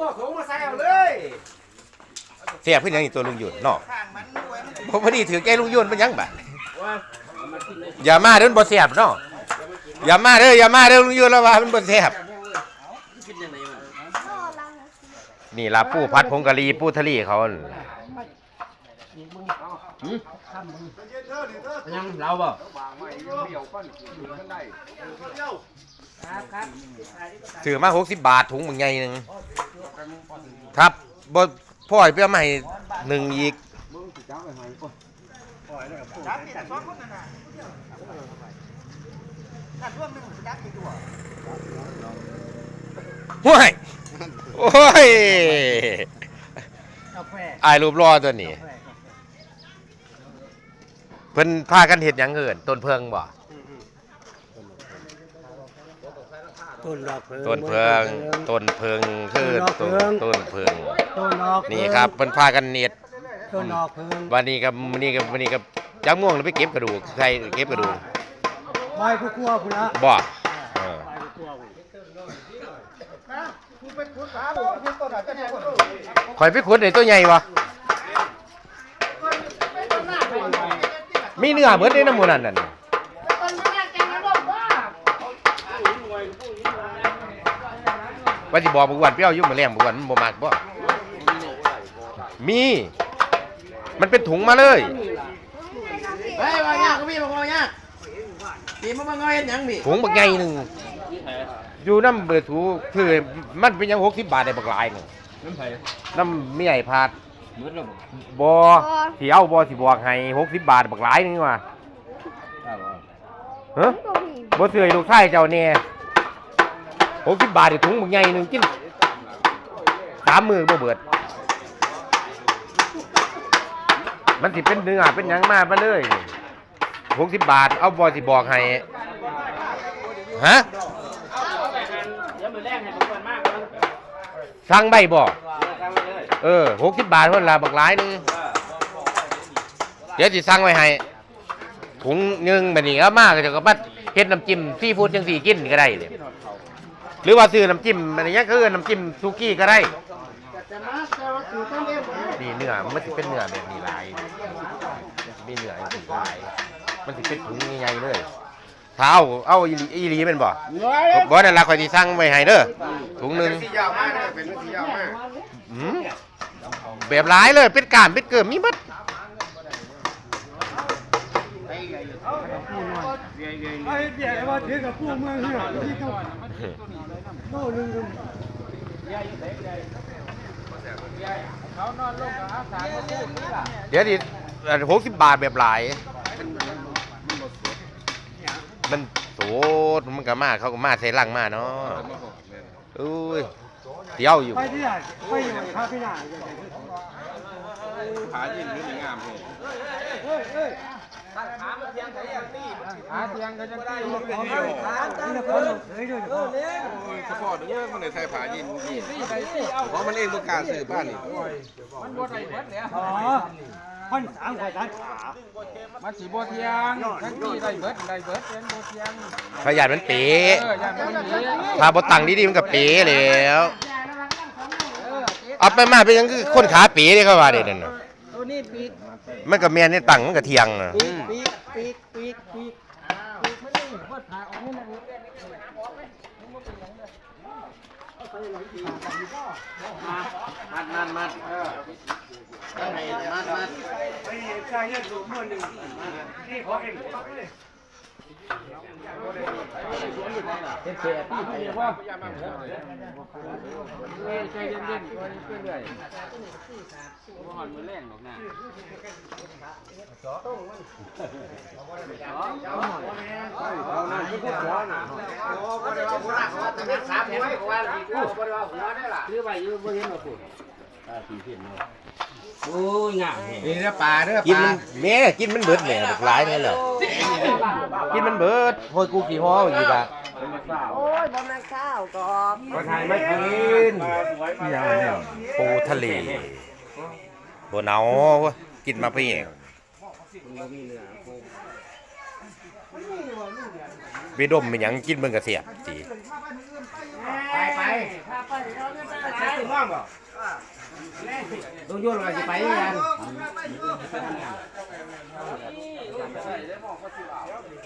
บอกผมมาใส่เอาเลยเสียบขึ้นยังอีกตัวลุงหยุดเนาะข้างมันด้วยมันผมพอดีถือแกลุงหยุดเป็นหยังบ่อย่ามาเด้อมันบ่เสียบเนาะอย่ามาเด้ออย่ามาเด้อลุงหยุดแล้วว่ามันบ่เสียบนี่ล่ะปูผัดผงกะหรี่ปูทะเลเขานั่นล่ะยังเราบ่ซื้อมา60บาทถุงมึงใหญ่หนึง ครับบ่พ่อให้เพื่อให้หนึ่งอีกจับนี่แต่สองคนนั่นน่ะนั่นร่วมหนึ่งจับกี่ตัวห้วยโอ้ยอายรูปรอตัวนี้ เพิ่นพากันเฮ็ดหยังเอิ้นต้นเพิงบ่ ต้นดอกเพิง ต้นเพิงต้นเพิงคือต้นต้นเพิงต้นดอกเพิงนี่ครับเพิ่นพากันเน็ดต้นดอกเพิงวันนี้กับวันนี้กับวันนี้กับจักม่วงแล้วไปเก็บกระดูกใครเก็บกระดูกใบผู้กลัวพุ่นละบ่เออใบผู้กลัวพุ่นคุณเป็นคุณสาวคุณต้นอะไรกันเนี่ยคนข่อยไปขุดได้ตัวใหญ่บ่มีเนื้อเบิดในน้ำหมูนั่นน่ะ ว่าสิบอกบ่วันเปรี้ยวอยู่มื้อแรงบ่วันมันบ่มักบ่มี มันเป็นถุงมาเลยเฮ้ยว่าเนี่ยก็พี่บอกว่าเนี่ยตีมันมาเงยเห็นยังพี่ถุงบักใหญ่หนึงอยู่น้ำเบิดถูคือมันเป็นหยัง60บาทได้บักหลายหนึงน้ำไผ่น้ำเมียไอ้พาดมืดแล้วบ่บ่สิเอาบ่สิบอกให้60บาทบักหลายหนึงว่าครับบ่ฮะบ่ซื้อให้ลูกชายเจ้าแน่ 60บาทนี่ถุงบักใหญ่หนึ่งกินสามมือบ่เบิด มันสิเป็นเนื้อเป็นหยังมามาเลย60บาท เอาบ่สิบอกให้ฮะสั่งใบบ่เออ60บาทเพิ่นล่ะบักหลายหนึงเดี๋ยวสิสั่งไว้ให้ถุงหนึ่งแบัดนี้เอามาก็จะก็มาเฮ็ดน้ำจิ้มซีฟู้ดจังซี่กินก็ได้เลย หรือว่าซื้อน้ำจิ้มอันนี้คือน้ำจิ้มซูกี้ก็ได้จะมาแต่ว่าคือต้องเลี้ยงนี่เนื้อมันสิเป็นเนื้อแบบนี้หลายมีเนื้ออย่างนี้หลาย มันสิเป็นถุงใหญ่ๆเลยถ้าเอาเอาอีหลีอีหลีเป็นบ่บ่นั่นล่ะข่อยสิสั่งไว้ให้เด้อถุงหนึงสียาวมากเลยเป็นสียาวมากอืมแบบหลายเลยเป็นกล้ามเป็นเกิมมี หมดไอ้เดี๋ยวว่าถือกับผู้เมืองเนี่ยที่เขาโน่นึงนึงเดี๋ยวดิหกสิบบาทแบบหลาย มันโสดมันก็มาเขาก็มาใส่ลังมาเนาะอุ้ยเที่ยวอยู่ไปที่ไหนไปข้าพี่นาผายินหรือหงามเลย เฮ้ยเฮ้ยหาเตียงก็จะได้นี่นะคนเฮ้ยด้วยเฉพาะเด้อมันในไทยผายินนี่เพราะมันเองประกล้าศซื้อบ้านนี่อ๋อพันสามขวดสามขามันสีบัวเทียงทั้งที่ได้เบิดได้เบิดเป็นบัวเทียงขยันมันเป๋เอออย่างนี้ถ้าบ่ตังดีๆมันก็เป๋แล้วเอาไปมาเป็นยังคือคนขาเป๋เด้เขาว่าเด้นั่นน่ะ ตัวนี้ปีกมันก็แม่นในตังมันก็เที่ยงน่ะปีกปีกปีกปีกปีกมันนี่ว่าถ่ายออกนี่นะมัดมัดมัดเออมัดมัดไปใช้เงินสูงเมื่อหนึ่งนี่ขอเอง เป็นเสียที่เรียกว่าใจเย็นๆไปเรื่อยๆหอนมือแรงหรอกนะเอาหน้าที่พูดหัวน่ะโอ้ก็ได้ว่าหัวหน้าเขาแต่ไม่สามหัวให้เขาว่าดีกูก็ได้ว่าหัวได้ล่ะคือไปอยู่บ่เห็นมาพูดตาสีเพี้ยนเนาะโอ้ยงามนี่เด้อปลาเด้อกินมันแม่กินมันเบิดแหละบักหลายแม่เหรอกินมันเบิดโหยกูกี่ฮ้ออีกอะ โอ้ยบะแม่นข้าวกรอบมาถ่ายมากินปูทะเลบ่หนาวเว้ยกินมาเพียงไปดมเป็นหยังกินเบิ่งกระเสียบสิไปไปต้องยุ่งอะไรจะไปยัง